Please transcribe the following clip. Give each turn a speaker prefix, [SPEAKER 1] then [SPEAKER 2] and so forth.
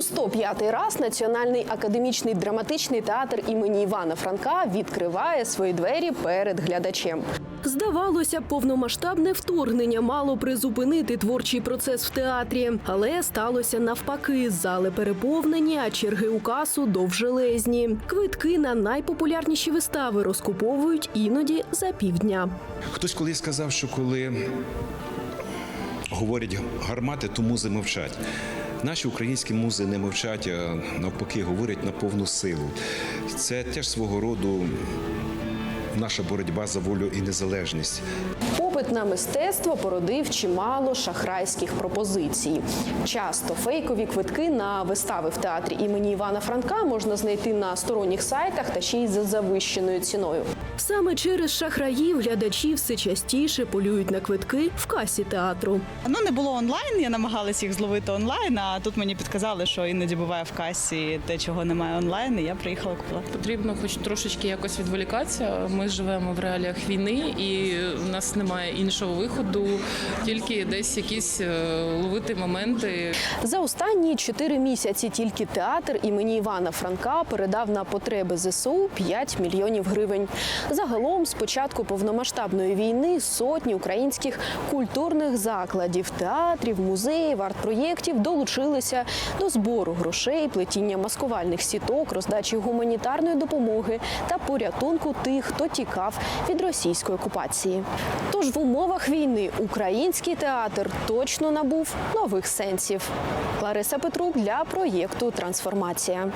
[SPEAKER 1] У 105-й раз Національний академічний драматичний театр імені Івана Франка відкриває свої двері перед глядачем. Здавалося, повномасштабне вторгнення мало призупинити творчий процес в театрі, але сталося навпаки. Зали переповнені, а черги у касу довжелезні. Квитки на найпопулярніші вистави розкуповують іноді за півдня.
[SPEAKER 2] Хтось колись сказав, що коли говорять гармати, то музи мовчать. Наші українські музи не мовчать, а навпаки, говорять на повну силу. Це теж свого роду наша боротьба за волю і незалежність.
[SPEAKER 1] Попит на мистецтво породив чимало шахрайських пропозицій. Часто фейкові квитки на вистави в театрі імені Івана Франка можна знайти на сторонніх сайтах та ще й за завищеною ціною. Саме через шахраїв глядачі все частіше полюють на квитки в касі театру.
[SPEAKER 3] Ну не було онлайн. Я намагалась їх зловити онлайн. А тут мені підказали, що іноді буває в касі те, чого немає онлайн. І я приїхала купила.
[SPEAKER 4] Потрібно хоч трошечки якось відволікатися. Ми живемо в реаліях війни, і в нас немає іншого виходу, тільки десь якісь е, ловити моменти.
[SPEAKER 1] За останні чотири місяці тільки театр імені Івана Франка передав на потреби ЗСУ 5 мільйонів гривень. Загалом, з початку повномасштабної війни, сотні українських культурних закладів, театрів, музеїв, арт-проєктів долучилися до збору грошей, плетіння маскувальних сіток, роздачі гуманітарної допомоги та порятунку тих, хто тікав від російської окупації. Тож в умовах війни український театр точно набув нових сенсів. Лариса Петрук для проєкту Трансформація.